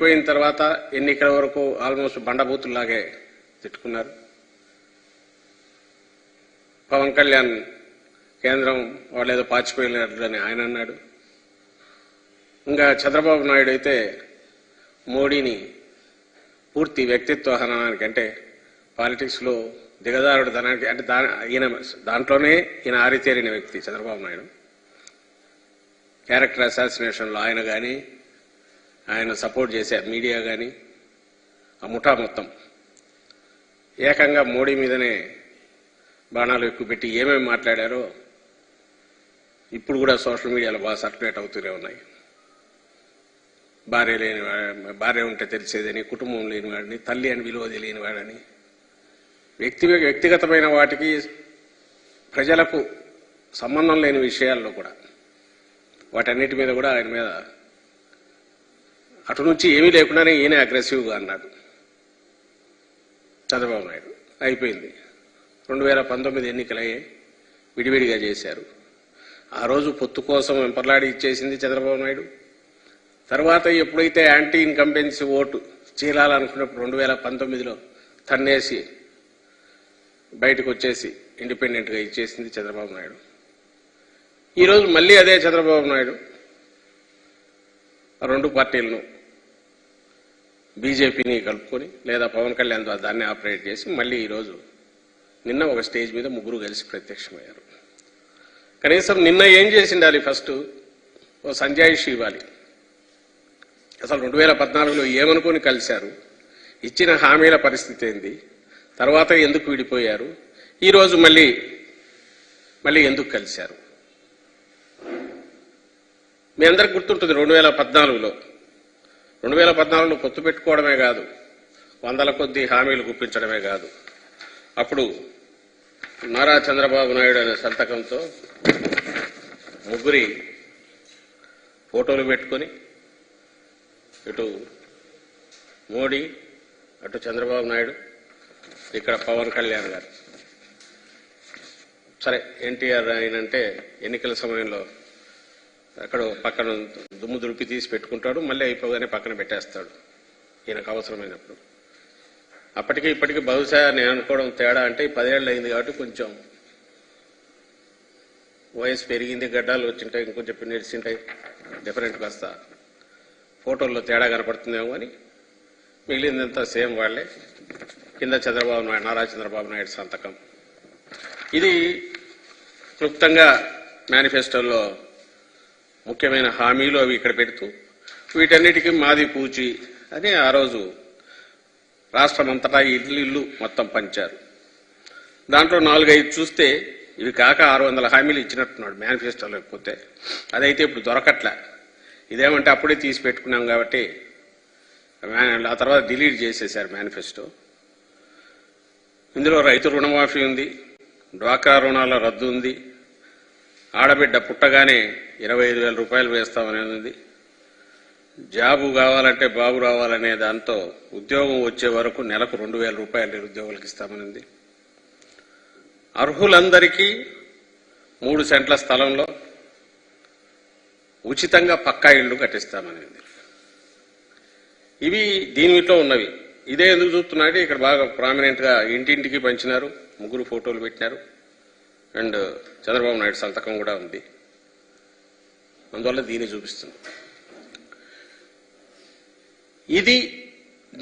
పోయిన తర్వాత ఎన్నికల వరకు ఆల్మోస్ట్ బండబూతుల్లాగే తిట్టుకున్నారు. పవన్ కళ్యాణ్ కేంద్రం వాళ్ళు ఏదో పాచిపోయినట్లని ఆయన అన్నాడు. ఇంకా చంద్రబాబు నాయుడు అయితే మోడీని పూర్తి వ్యక్తిత్వ హననానికి అంటే పాలిటిక్స్లో దిగదారుడు ధనానికి అంటే దా ఈయన దాంట్లోనే ఈయన ఆరితేరిన వ్యక్తి చంద్రబాబు నాయుడు. క్యారెక్టర్ అసాసినేషన్లో ఆయన కానీ ఆయన సపోర్ట్ చేసే మీడియా కానీ ఆ ముఠా మొత్తం. ఏకంగా మోడీ మీదనే బాణాలు ఎక్కువ పెట్టి ఏమేమి మాట్లాడారో ఇప్పుడు కూడా సోషల్ మీడియాలో బాగా సర్క్యులేట్ అవుతూనే ఉన్నాయి. భార్య లేని భార్య ఉంటే తెలిసేదని కుటుంబం లేనివాడిని తల్లి అని విలువ తెలియని వాడని వ్యక్తి వ్యక్తిగతమైన వాటికి ప్రజలకు సంబంధం లేని విషయాల్లో కూడా వాటన్నిటి మీద కూడా ఆయన మీద అటు నుంచి ఏమీ లేకుండానే ఈయన అగ్రెసివ్గా అన్నాడు. చంద్రబాబు నాయుడు అయిపోయింది. రెండు వేల పంతొమ్మిది ఎన్నికలయ్యాయి విడివిడిగా చేశారు. ఆ రోజు పొత్తు కోసం వెంపర్లాడి ఇచ్చేసింది చంద్రబాబు నాయుడు. తర్వాత ఎప్పుడైతే యాంటీ ఇన్కంపెన్సీ ఓటు చీలాలనుకున్నప్పుడు రెండు వేల పంతొమ్మిదిలో తన్నేసి బయటకు వచ్చేసి ఇండిపెండెంట్గా ఇచ్చేసింది చంద్రబాబు నాయుడు. ఈరోజు మళ్ళీ అదే చంద్రబాబు నాయుడు. రెండు పార్టీలను బీజేపీని కలుపుకొని లేదా పవన్ కళ్యాణ్ ద్వారా దాన్ని ఆపరేట్ చేసి మళ్ళీ ఈరోజు నిన్న ఒక స్టేజ్ మీద ముగ్గురు కలిసి ప్రత్యక్షమయ్యారు. కనీసం నిన్న ఏం చేసి ఉండాలి ఫస్ట్? ఓ సంజాయిషి ఇవ్వాలి. అసలు రెండు వేల పద్నాలుగులో ఏమనుకొని కలిశారు? ఇచ్చిన హామీల పరిస్థితి ఏంది? తర్వాత ఎందుకు విడిపోయారు? ఈరోజు మళ్ళీ మళ్ళీ ఎందుకు కలిశారు? మీ అందరికి గుర్తుంటుంది రెండు వేల పద్నాలుగులో రెండు వేల పద్నాలుగులో పొత్తు పెట్టుకోవడమే కాదు వందల కొద్ది హామీలు గుప్పించడమే కాదు. అప్పుడు నారా చంద్రబాబు నాయుడు అనే సంతకంతో ముగ్గురి ఫోటోలు పెట్టుకొని ఇటు మోడీ అటు చంద్రబాబు నాయుడు ఇక్కడ పవన్ కళ్యాణ్ గారు. సరే ఎన్టీఆర్ ఆయనంటే ఎన్నికల సమయంలో అక్కడ పక్కన దుమ్ము దులిపి తీసి పెట్టుకుంటాడు మళ్ళీ అయిపోగానే పక్కన పెట్టేస్తాడు. ఈయనకు అవసరమైనప్పుడు. అప్పటికి ఇప్పటికి బహుశా నేను అనుకోవడం తేడా అంటే పదేళ్ళు అయింది కాబట్టి కొంచెం వయసు పెరిగింది గడ్డాలు వచ్చింటాయి ఇంకొంచెం పిన్నిడిచింటాయి డిఫరెంట్ కాస్త ఫోటోల్లో తేడా కనపడుతుందేమో అని మిగిలిందంతా సేమ్ వాళ్ళే. కింద చంద్రబాబు నాయుడు నారా చంద్రబాబు నాయుడు సంతకం. ఇది క్లుప్తంగా మేనిఫెస్టోలో ముఖ్యమైన హామీలు అవి ఇక్కడ పెడుతూ వీటన్నిటికీ మాది పూచి అని ఆ రోజు రాష్ట్రం అంతటా ఇల్లు ఇల్లు మొత్తం పంచారు. దాంట్లో నాలుగైదు చూస్తే ఇవి కాక ఆరు వందల హామీలు ఇచ్చినట్టున్నాడు మేనిఫెస్టోలో లేకపోతే. అదైతే ఇప్పుడు దొరకట్లే. ఇదేమంటే అప్పుడే తీసి పెట్టుకున్నాం కాబట్టి ఆ తర్వాత డిలీట్ చేసేసారు మేనిఫెస్టో. ఇందులో రైతు రుణమాఫీ ఉంది డ్వాక్రా రుణాల రద్దు ఉంది ఆడబిడ్డ పుట్టగానే ఇరవై ఐదు వేల రూపాయలు వేస్తామనేది. ఉంది జాబు కావాలంటే బాబు రావాలనే దాంతో ఉద్యోగం వచ్చే వరకు నెలకు రెండు వేల రూపాయలు నిరుద్యోగులకు ఇస్తామనింది. అర్హులందరికీ మూడు సెంట్ల స్థలంలో ఉచితంగా పక్కా ఇళ్ళు కట్టిస్తామనింది. ఇవి దీనిలో ఉన్నవి. ఇదే ఎందుకు చూస్తున్నాడు ఇక్కడ బాగా ప్రామినెంట్గా ఇంటింటికి పంచినారు ముగ్గురు ఫోటోలు పెట్టినారు. అండ్ చంద్రబాబు నాయుడు సంతకం కూడా ఉంది. అందువల్ల దీన్ని చూపిస్తుంది. ఇది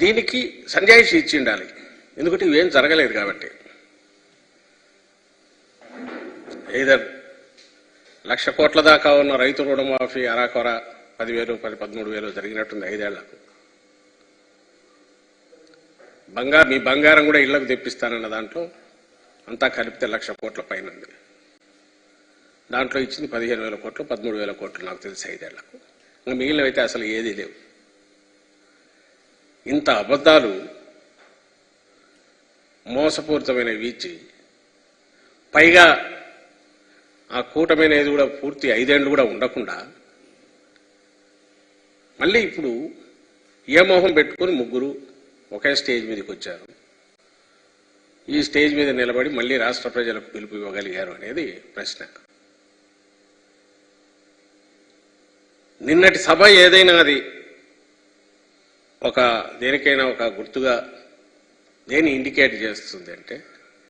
దీనికి సంజాయిషి ఇచ్చి ఉండాలి ఎందుకంటే ఇవేం జరగలేదు కాబట్టి. ఏదర్ లక్ష కోట్ల దాకా ఉన్న రైతు రుణమాఫీ అరాకొర పదివేలు పది పదమూడు వేలు జరిగినట్టుంది ఐదేళ్ళకు. బంగారు మీ బంగారం కూడా ఇళ్ళకు తెప్పిస్తానన్న దాంట్లో అంతా కలిపితే లక్ష కోట్ల పైన ఉంది దాంట్లో ఇచ్చింది పదిహేను వేల కోట్లు పదమూడు వేల కోట్లు నాకు తెలిసి ఐదేళ్ళకు. ఇంకా మిగిలినవైతే అసలు ఏదీ లేవు. ఇంత అబద్ధాలు మోసపూరితమైనవి ఇచ్చి పైగా ఆ కూటమి కూడా పూర్తి ఐదేళ్ళు కూడా ఉండకుండా మళ్ళీ ఇప్పుడు ఏ మోహం పెట్టుకొని ముగ్గురు ఒకే స్టేజ్ మీదకి వచ్చారు. ఈ స్టేజ్ మీద నిలబడి మళ్ళీ రాష్ట్ర ప్రజలకు పిలుపు ఇవ్వగలిగారు అనేది ప్రశ్న. నిన్నటి సభ ఏదైనా అది ఒక దేనికైనా ఒక గుర్తుగా దేని ఇండికేట్ చేస్తుంది అంటే